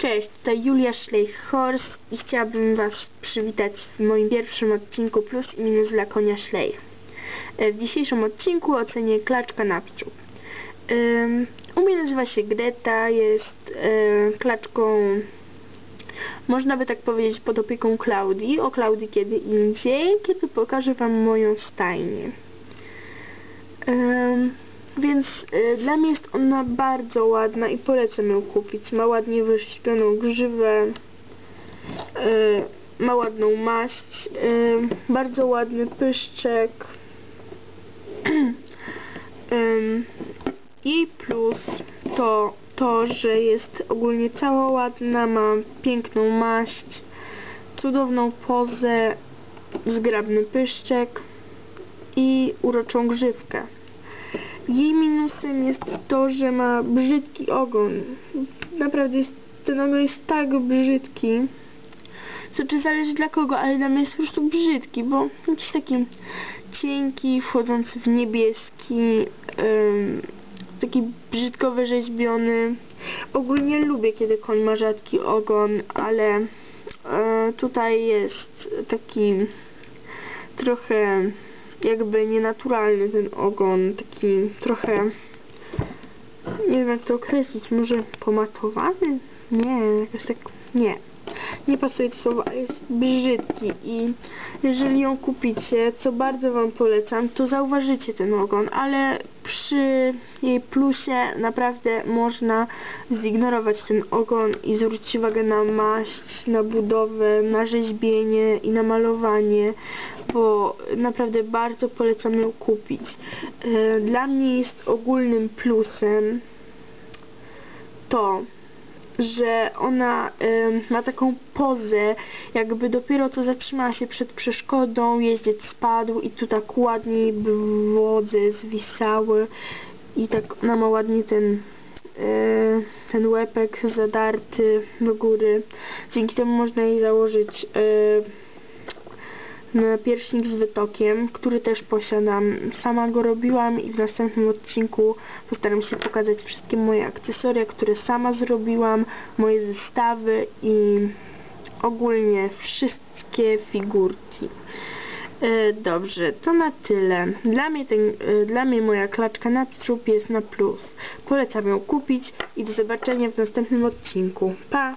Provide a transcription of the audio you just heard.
Cześć, tutaj Julia Schleich-Horst i chciałabym Was przywitać w moim pierwszym odcinku Plus i Minus dla konia Schleich. E, W dzisiejszym odcinku ocenię klaczka na piciu. Ym, U mnie nazywa się Greta, jest e, klaczką, można by tak powiedzieć, pod opieką Klaudii. O Klaudii kiedy indziej, kiedy pokażę Wam moją stajnię. Więc y, dla mnie jest ona bardzo ładna i polecam ją kupić. Ma ładnie wyrzeźbioną grzywę, y, ma ładną maść, y, bardzo ładny pyszczek. Jej plus to to, że jest ogólnie cała ładna, ma piękną maść, cudowną pozę, zgrabny pyszczek i uroczą grzywkę. Jej minusem jest to, że ma brzydki ogon. Naprawdę jest, ten ogon jest tak brzydki. Znaczy zależy dla kogo, ale dla mnie jest po prostu brzydki, bo jakiś taki cienki, wchodzący w niebieski, ym, taki brzydko wyrzeźbiony. Ogólnie lubię, kiedy koń ma rzadki ogon, ale y, tutaj jest taki trochę jakby nienaturalny ten ogon, taki trochę nie wiem jak to określić, może pomatowany? Nie, jakoś tak, nie. Nie pasuje to słowo, ale jest brzydki i jeżeli ją kupicie, co bardzo Wam polecam, to zauważycie ten ogon, ale przy jej plusie naprawdę można zignorować ten ogon i zwrócić uwagę na maść, na budowę, na rzeźbienie i na malowanie, bo naprawdę bardzo polecam ją kupić. E, Dla mnie jest ogólnym plusem to, że ona em, ma taką pozę, jakby dopiero co zatrzymała się przed przeszkodą, jeździec spadł i tu tak ładniej wodze zwisały i tak ona ma ładnie ten e, ten łepek zadarty do góry. Dzięki temu można jej założyć e, pierśnik z wytokiem, który też posiadam. Sama go robiłam i w następnym odcinku postaram się pokazać wszystkie moje akcesoria, które sama zrobiłam, moje zestawy i ogólnie wszystkie figurki. E, Dobrze, to na tyle. Dla mnie, ten, e, dla mnie moja klaczka na trup jest na plus. Polecam ją kupić i do zobaczenia w następnym odcinku. Pa!